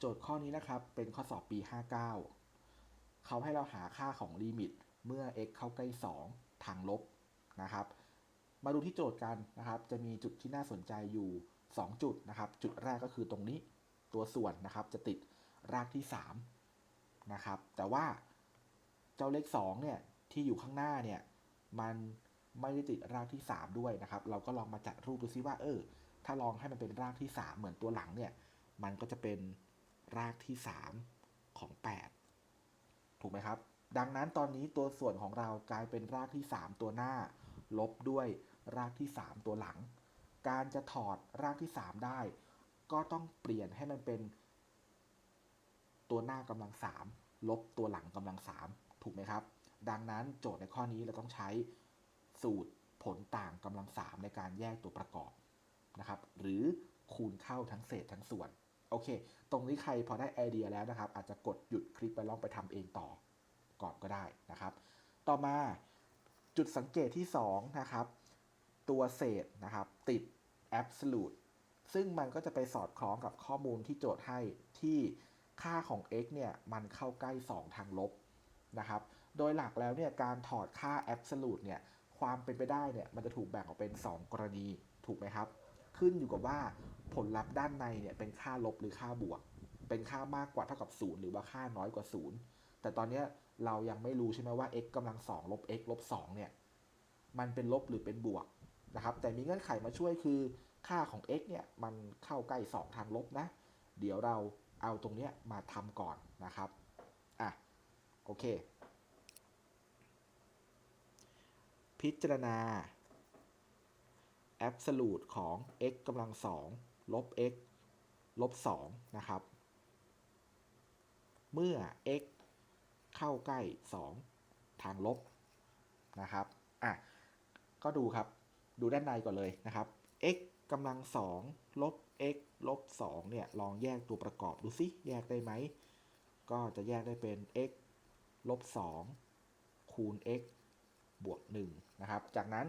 โจทย์ข้อนี้นะครับ เป็นข้อสอบปี 59 เขาให้เราหาค่าของลิมิตเมื่อ x เข้าใกล้ 2 ทางลบนะครับ มาดูที่โจทย์กันนะครับ จะมีจุดที่น่าสนใจอยู่ 2 จุดนะครับ จุดแรกก็คือตรงนี้ตัวส่วนนะครับ จะติดรากที่3นะครับ แต่ว่าเจ้าเลข2เนี่ยที่อยู่ข้างหน้าเนี่ยมันไม่ได้ติดรากที่ 3 ด้วยนะครับ เราก็ลองมาจัดรูปดูซิว่าเออ ถ้าลองให้มันเป็นรากที่ 3 เหมือนตัวหลังเนี่ย มันก็จะเป็น รากที่ 3 ของ 8 ถูกไหมครับ ดังนั้นตอนนี้ตัวส่วนของเรากลายเป็นรากที่ 3 ตัวหน้า ลบด้วยรากที่ 3 ตัวหลัง การจะถอดรากที่ 3 ได้ ก็ต้องเปลี่ยนให้มันเป็น ตัวหน้ากำลัง 3 ลบตัวหลังกำลัง 3 ถูกไหมครับ ดังนั้นโจทย์ในข้อนี้เราต้องใช้สูตรผลต่างกำลัง 3 ในการแยกตัวประกอบนะครับ หรือคูณเข้าทั้งเศษทั้งส่วน โอเค ตรงนี้ใครพอได้ไอเดียแล้วนะครับ อาจจะกดหยุดคลิปไปลองไปทำเองต่อก่อนก็ได้นะครับ ต่อมาจุดสังเกตที่2นะครับ ตัวเศษนะครับ ติด absolute ซึ่งมันก็จะไปสอดคล้องกับข้อมูลที่โจทย์ให้ที่ค่าของ x เนี่ย มันเข้าใกล้ 2 ทางลบนะครับ โดยหลักแล้วเนี่ยการถอดค่า absolute เนี่ย ความเป็นไปได้เนี่ย มันจะถูกแบ่งออกเป็น 2 กรณีถูกไหมครับ ขึ้นอยู่กับว่า ผลลัพธ์ด้านในเนี่ยเป็นค่าลบหรือค่าบวก เป็นค่ามากกว่าเท่ากับ0หรือว่าค่าน้อยกว่า0แต่ตอนนี้เรายังไม่รู้ใช่ไหมว่า x กำลัง2ลบ x ลบ2เนี่ยมันเป็นลบหรือเป็นบวกนะครับ แต่มีเงื่อนไขมาช่วยคือค่าของ x เนี่ยมันเข้าใกล้ 2 ทางลบนะ เดี๋ยวเราเอาตรงเนี้ยมาทำก่อนนะครับ อะ โอเค พิจารณา absolute ของ x กำลัง2 ลบ x ลบ2นะครับ เมื่อ x เข้าใกล้ 2 ทางลบนะครับอะก็ดูครับดูด้านในก่อนเลยนะครับ x กำลัง 2 ลบ x ลบ 2 เนี่ย ลองแยกตัวประกอบดูสิแยกได้ไหม ก็จะแยกได้เป็น x ลบ 2 คูณ x บวก 1 นะครับ จากนั้น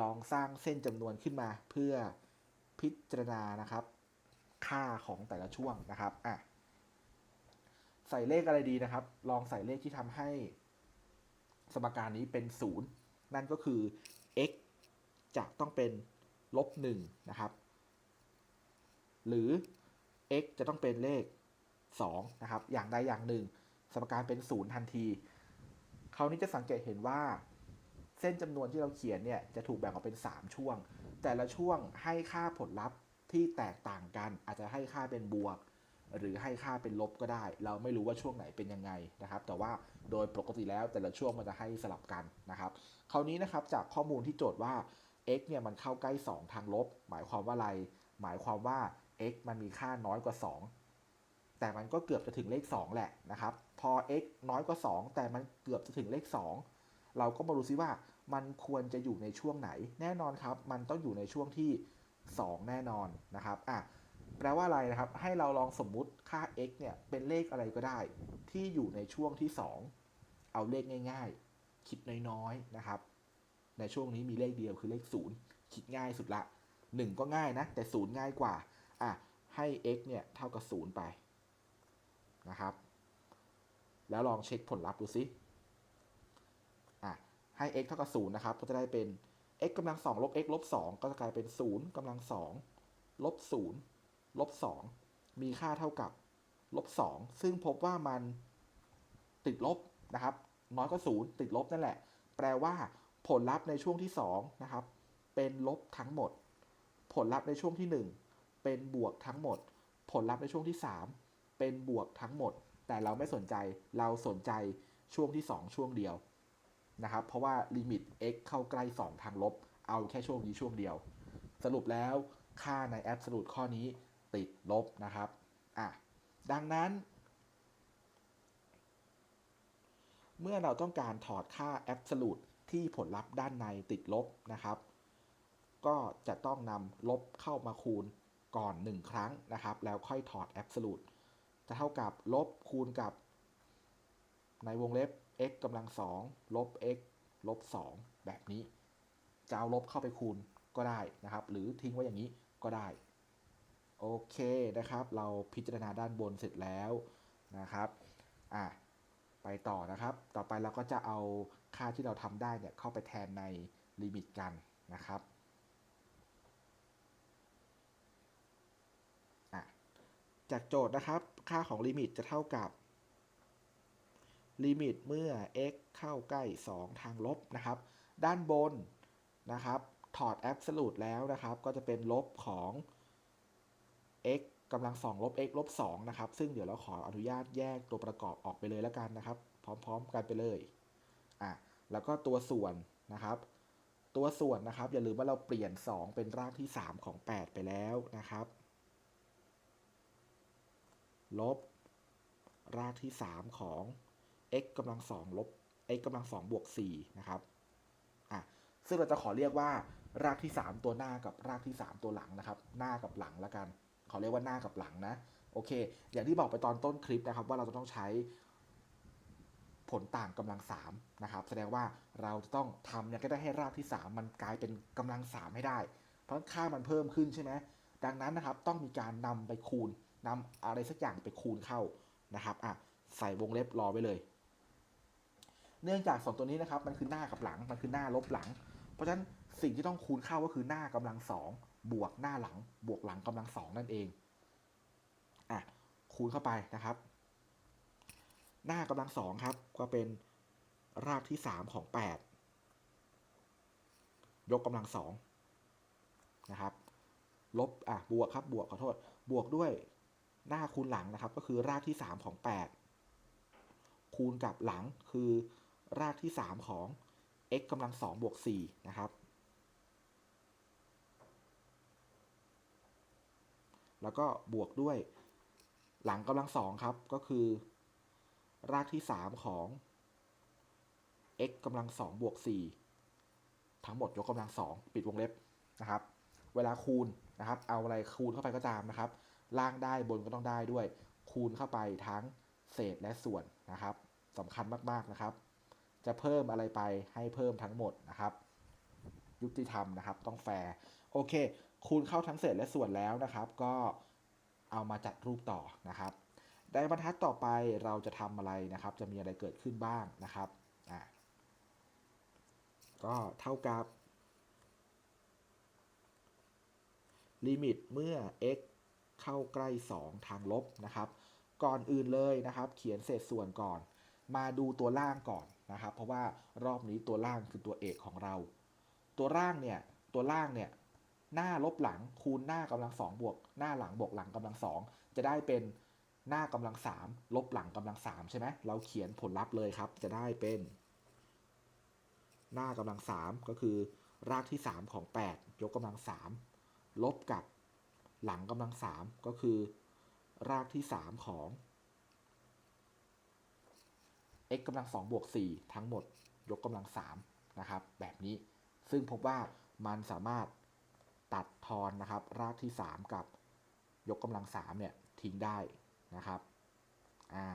ลองสร้างเส้นจำนวนขึ้นมาเพื่อ พิจารณานะครับ ค่าของแต่ละช่วงนะครับอะใส่เลขอะไรดีนะครับ ลองใส่เลขที่ทำให้สมการนี้เป็น 0 นั่นก็คือ x จะต้องเป็นลบ1นะครับ หรือ x จะต้องเป็นเลข2นะครับ อย่างใดอย่างหนึ่ง สมการเป็น 0 ทันที คราวนี้จะสังเกตเห็นว่า เส้นจำนวนที่เราเขียนเนี่ยจะถูกแบ่งออกเป็น 3 ช่วง แต่ละช่วงให้ค่าผลลัพธ์ที่แตกต่างกัน อาจจะให้ค่าเป็นบวก หรือให้ค่าเป็นลบก็ได้ เราไม่รู้ว่าช่วงไหนเป็นยังไงนะครับ แต่ว่าโดยปกติแล้วแต่ละช่วงมันจะให้สลับกันนะครับ คราวนี้นะครับจากข้อมูลที่โจทย์ว่า x เนี่ยมันเข้าใกล้ 2 ทางลบ หมายความว่าอะไร หมายความว่า x มันมีค่าน้อยกว่า 2 แต่มันก็เกือบจะถึงเลข 2 แหละนะครับ พอ x น้อยกว่า 2 แต่มันเกือบจะถึงเลข 2 เราก็มาดูซิว่า มันควรจะอยู่ในช่วงไหน แน่นอนครับ มันต้องอยู่ในช่วงที่ 2 แน่นอนนะครับอะแปลว่าอะไรนะครับ ให้เราลองสมมุติค่า x เนี่ยเป็นเลขอะไรก็ได้ ที่อยู่ในช่วงที่ 2 เอาเลขง่าย ๆ คิดน้อยๆนะครับ ในช่วงนี้มีเลขเดียวคือเลข 0 คิดง่ายสุดละ 1 ก็ง่ายนะ แต่ 0 ง่ายกว่าอะให้ x เนี่ยเท่ากับ 0 ไปนะครับ แล้วลองเช็คผลลัพธ์ดูซิ ให้ x เท่ากับ0นะครับ ก็จะได้เป็น x กำลัง2ลบ x ลบ2ก็จะกลายเป็น 0กำลัง2ลบ0ลบ2มีค่าเท่ากับลบ2ซึ่งพบว่ามันติดลบนะครับ น้อยกว่า0ติดลบนั่นแหละ แปลว่าผลลัพธ์ในช่วงที่2นะครับ เป็นลบทั้งหมด ผลลัพธ์ในช่วงที่ 1 เป็นบวกทั้งหมด ผลลัพธ์ในช่วงที่ 3 เป็นบวกทั้งหมด แต่เราไม่สนใจเราสนใจช่วงที่ 2 ช่วงเดียว นะครับ เพราะว่าลิมิต x เข้าใกล้ 2 ทางลบ เอาแค่ช่วงนี้ช่วงเดียว สรุปแล้วค่าใน absolute ข้อนี้ติดลบนะครับอะดังนั้น เมื่อเราต้องการถอดค่า absolute ที่ผลลัพธ์ด้านในติดลบนะครับ ก็จะต้องนำลบเข้ามาคูณก่อน 1 ครั้งนะครับ แล้วค่อยถอด absolute จะเท่ากับลบคูณกับในวงเล็บ x กำลัง2ลบ x ลบ 2 แบบนี้จะเอาลบเข้าไปคูณก็ได้นะครับ หรือทิ้งไว้อย่างนี้ก็ได้ โอเคนะครับ เราพิจารณาด้านบนเสร็จแล้วนะครับอะไปต่อนะครับ ต่อไปเราก็จะเอาค่าที่เราทำได้เนี่ยเข้าไปแทนในลิมิตกันนะครับจากโจทย์นะครับ ค่าของลิมิตจะเท่ากับ ลิมิตเมื่อ x เข้าใกล้ 2 ทางลบนะครับ ด้านบนนะครับถอด absolute แล้วนะครับ ก็จะเป็นลบของ x กำลังสองลบ x ลบ2นะครับ ซึ่งเดี๋ยวเราขออนุญาตแยกตัวประกอบออกไปเลยแล้วกันนะครับ พร้อมๆกันไปเลยอะแล้วก็ตัวส่วนนะครับ ตัวส่วนนะครับ อย่าลืมว่าเราเปลี่ยน 2 เป็นรากที่ 3 ของ 8 ไปแล้วนะครับ ลบรากที่ 3 ของ x กำลังสองลบ x กำลังสองบวก4นะครับอะซึ่งเราจะขอเรียกว่ารากที่ 3 ตัวหน้ากับรากที่ 3 ตัวหลังนะครับ หน้ากับหลังแล้วกัน ขอเรียกว่าหน้ากับหลังนะ โอเค อย่างที่บอกไปตอนต้นคลิปนะครับ ว่าเราจะต้องใช้ผลต่างกำลัง3นะครับ แสดงว่าเราจะต้องทำยังไงก็ได้ให้รากที่ 3 มันกลายเป็นกำลัง 3 ให้ได้ เพราะค่ามันเพิ่มขึ้นใช่ไหมดังนั้นนะครับ ต้องมีการนำไปคูณนำอะไรสักอย่างไปคูณเข้านะครับอะใส่วงเล็บรอไว้เลย เนื่องจากสองตัวนี้นะครับมันคือหน้ากับหลังมันคือหน้าลบหลัง เพราะฉะนั้นสิ่งที่ต้องคูณเข้าก็คือหน้ากำลังสองบวกหน้าหลัง บวกหลังกำลังสองนั่นเองอะคูณเข้าไปนะครับ หน้ากำลังสองครับ ก็เป็นรากที่สามของแปดยกกำลังสองนะครับ ลบอะบวกครับบวกขอโทษ บวกด้วยหน้าคูณหลังนะครับ ก็คือรากที่สามของแปดคูณกับหลังคือ รากที่ 3 ของ x กำลัง2บวก4นะครับ แล้วก็บวกด้วยหลังกำลังสองครับ ก็คือ รากที่ 3 ของ x กำลัง2บวก4ทั้งหมดยกกำลัง2ปิดวงเล็บนะครับ เวลาคูณนะครับ เอาอะไรคูณเข้าไปก็ตามนะครับ ล่างได้บนก็ต้องได้ด้วย คูณเข้าไปทั้งเศษและส่วนนะครับสำคัญมาก ๆ นะครับ จะเพิ่มอะไรไปให้เพิ่มทั้งหมดนะครับ ยุติธรรมนะครับ ต้องแฟร์โอเค คูณเข้าทั้งเศษและส่วนแล้วนะครับ ก็เอามาจัดรูปต่อนะครับในบรรทัดต่อไปเราจะทำอะไรนะครับ จะมีอะไรเกิดขึ้นบ้างนะครับอะก็เท่ากับ ลิมิตเมื่อ x เข้าใกล้ 2 ทางลบนะครับ ก่อนอื่นเลยนะครับ เขียนเศษส่วนก่อน มาดูตัวล่างก่อน นะครับ เพราะว่ารอบนี้ตัวล่างคือตัวเอกของเรา ตัวล่างเนี่ยตัวล่างเนี่ยหน้าลบหลังคูณหน้ากำลังสองบวกหน้าหลังบวกหลังกำลังสองจะได้เป็นหน้ากำลังสามลบหลังกำลังสามใช่ไหมเราเขียนผลลัพธ์เลยครับ จะได้เป็น หน้ากำลังสามก็คือ รากที่สามของแปดยกกำลังสามลบกับหลังกำลังสามก็คือ รากที่สามของ x กำลังสองบวกสี่ทั้งหมดยกกำลังสามนะครับแบบนี้ซึ่งพบว่ามันสามารถตัดทอนนะครับรากที่ 3 กับยกกำลัง3เนี่ยทิ้งได้นะครับอ่า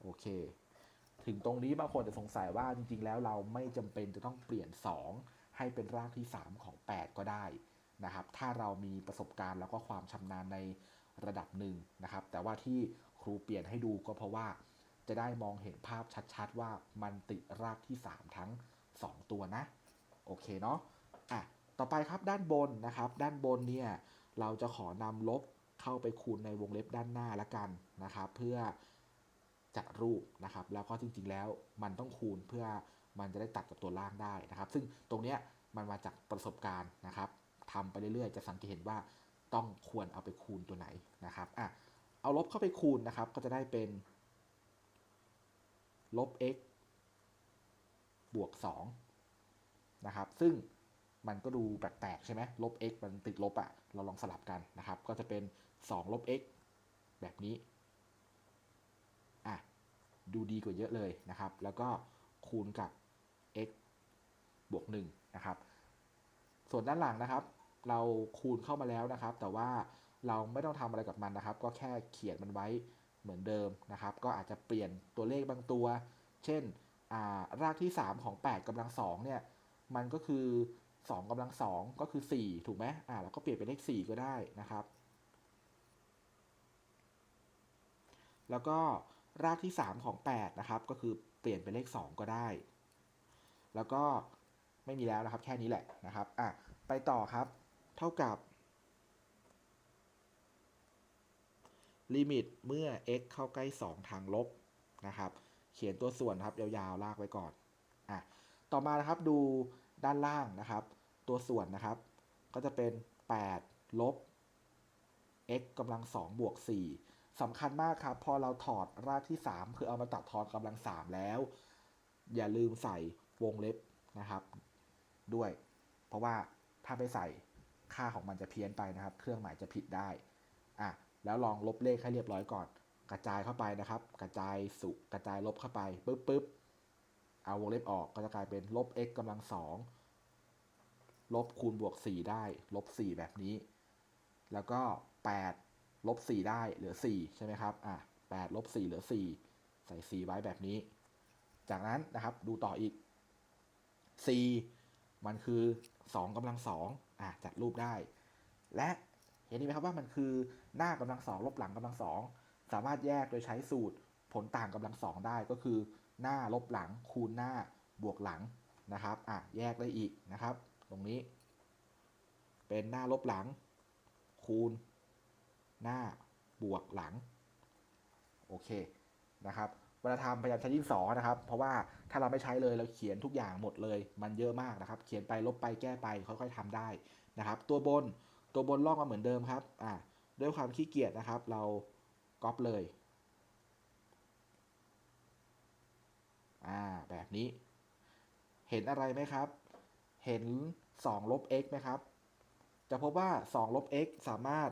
โอเค ถึงตรงนี้บางคนจะสงสัยว่าจริงๆ แล้วเราไม่จำเป็นจะต้องเปลี่ยน 2 ให้เป็นรากที่ 3 ของ 8 ก็ได้นะครับ ถ้าเรามีประสบการณ์แล้วก็ความชำนาญในระดับหนึ่งนะครับ แต่ว่าที่ครูเปลี่ยนให้ดูก็เพราะว่า จะได้มองเห็นภาพชัดๆ ว่ามันติดรากที่ 3 ทั้ง 2 ตัวนะ โอเคเนาะอะต่อไปครับด้านบนนะครับ ด้านบนเนี่ยเราจะขอนำลบเข้าไปคูณในวงเล็บด้านหน้าละกันนะครับ เพื่อจัดรูปนะครับ แล้วก็จริงๆแล้วมันต้องคูณเพื่อมันจะได้ตัดกับตัวล่างได้นะครับ ซึ่งตรงเนี้ยมันมาจากประสบการณ์นะครับทำไปเรื่อยๆ จะสังเกตเห็นว่าต้องควรเอาไปคูณตัวไหนนะครับอะเอาลบเข้าไปคูณนะครับ ก็จะได้เป็น ลบ x บวก2นะครับ ซึ่งมันก็ดูแปลกๆใช่ไหมลบ x มันติดลบอะ่ะ เราลองสลับกันนะครับ ก็จะเป็น 2 ลบ x แบบนี้ อะ ดูดีกว่าเยอะเลยนะครับ แล้วก็คูณกับ x บวก1นะครับ ส่วนด้านหลังนะครับ เราคูณเข้ามาแล้วนะครับ แต่ว่าเราไม่ต้องทำอะไรกับมันนะครับ ก็แค่เขียนมันไว้ เหมือนเดิมนะครับ ก็อาจจะเปลี่ยนตัวเลขบางตัว เช่นรากที่ 3 ของ 8 กำลัง2เนี่ย มันก็คือ 2 กำลัง 2 ก็คือ 4 ถูกไหมอ่าเราก็เปลี่ยนเป็นเลข 4 ก็ได้นะครับ แล้วก็รากที่ 3 ของ 8 นะครับ ก็คือเปลี่ยนเป็นเลข 2 ก็ได้ แล้วก็ไม่มีแล้วนะครับ แค่นี้แหละนะครับ อะ ไปต่อครับ เท่ากับ ลิมิตเมื่อ x เข้าใกล้ 2 ทางลบนะครับ เขียนตัวส่วนครับยาวๆลากไว้ก่อนอะต่อมานะครับดูด้านล่างนะครับ ตัวส่วนนะครับ ก็จะเป็น 8 ลบ x กำลัง2บวก4สำคัญมากครับ พอเราถอดรากที่ 3 คือเอามาตัดทอนกำลัง 3 แล้ว อย่าลืมใส่วงเล็บนะครับ ด้วย เพราะว่าถ้าไม่ใส่ค่าของมันจะเพี้ยนไปนะครับ เครื่องหมายจะผิดได้อะ แล้วลองลบเลขให้เรียบร้อยก่อน กระจายเข้าไปนะครับ กระจายสุกระจายลบเข้าไปปึ๊บปึ๊บเอาวงเล็บออกก็จะกลายเป็นลบ x กำลังสองลบคูณบวก 4 ได้ลบ 4 แบบนี้ แล้วก็ 8 ลบ 4 ได้เหลือ 4 ใช่ไหมครับอะ8ลบ 4 เหลือ 4 ใส่ 4 ไว้แบบนี้ จากนั้นนะครับดูต่ออีก 4 มันคือ2กำลังสองอะจัดรูปได้ และ เห็นไหมครับว่ามันคือหน้ากำลังสองลบหลังกำลังสองสามารถแยกโดยใช้สูตรผลต่างกำลังสองได้ก็คือ หน้าลบหลังคูณหน้าบวกหลังนะครับอะแยกได้อีกนะครับ ตรงนี้ เป็นหน้าลบหลัง คูณ หน้าบวกหลังโอเคนะครับเวลาทำพยายามใช้ดินสอนะครับ เพราะว่าถ้าเราไม่ใช้เลยเราเขียนทุกอย่างหมดเลย มันเยอะมากนะครับ เขียนไปลบไปแก้ไปค่อยๆทำได้นะครับ ตัวบน ตัวบนลอกมาเหมือนเดิมครับอ่าด้วยความขี้เกียจนะครับ เราก๊อปเลยอ่าแบบนี้ เห็นอะไรไหมครับ เห็น2ลบ x ไหมครับ จะพบว่า2ลบ x สามารถ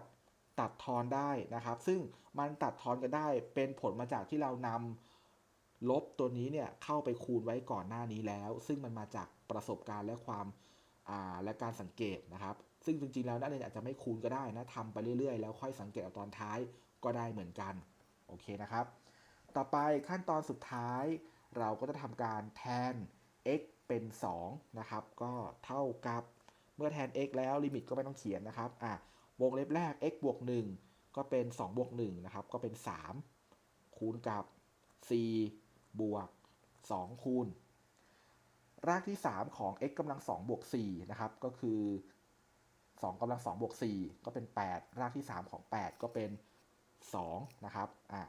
ตัดทอนได้นะครับ ซึ่งมันตัดทอนกันได้เป็นผลมาจากที่เรานำลบตัวนี้เนี่ยเข้าไปคูณไว้ก่อนหน้านี้แล้ว ซึ่งมันมาจากประสบการณ์และความอ่าและการสังเกตนะครับ ซึ่งจริงๆแล้วนักเรียนอาจจะไม่คูณก็ได้นะทำไปเรื่อยๆ แล้วค่อยสังเกตเอาตอนท้ายก็ได้เหมือนกัน โอเคนะครับ ต่อไปขั้นตอนสุดท้าย เราก็จะทำการแทน x เป็น 2 นะครับ ก็เท่ากับเมื่อแทน x แล้วลิมิตก็ไม่ต้องเขียนนะครับอะวงเล็บแรก x บวก 1 ก็เป็น 2 บวก 1 นะครับ ก็เป็น 3 คูณกับ 4 บวก 2 คูณ รากที่ 3 ของ x กำลัง 2 บวก 4 นะครับ ก็คือ 2กำลัง2บวก4ก็เป็น 8 รากที่ 3 ของ 8 ก็เป็น 2 นะครับอะ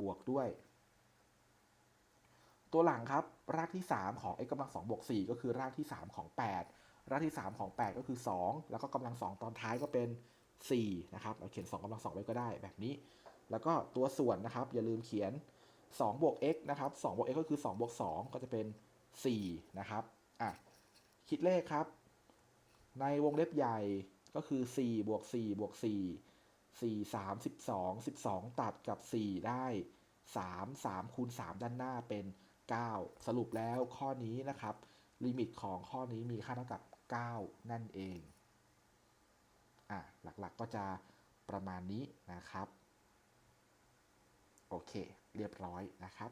บวกด้วย ตัวหลังครับ รากที่ 3 ของ x กำลัง2บวก4ก็คือรากที่ 3 ของ 8 รากที่ 3 ของ 8 ก็คือ 2 แล้วก็กำลัง 2 ตอนท้ายก็เป็น4นะครับเราเขียน 2กำลัง2ไว้ก็ได้แบบนี้ แล้วก็ตัวส่วนนะครับ อย่าลืมเขียน2บวก x นะครับ2บวก x ก็คือ2บวก2ก็จะเป็น4นะครับอะคิดเลขครับ ในวงเล็บใหญ่ก็คือ 4 บวก 4 บวก 4 4 3 12 12 ตัดกับ 4 ได้ 3 3คูณ3ด้านหน้าเป็น 9 สรุปแล้วข้อนี้นะครับ ลิมิตของข้อนี้มีค่าเท่ากับ 9 นั่นเอง อะ หลักๆก็จะประมาณนี้นะครับ โอเค เรียบร้อยนะครับ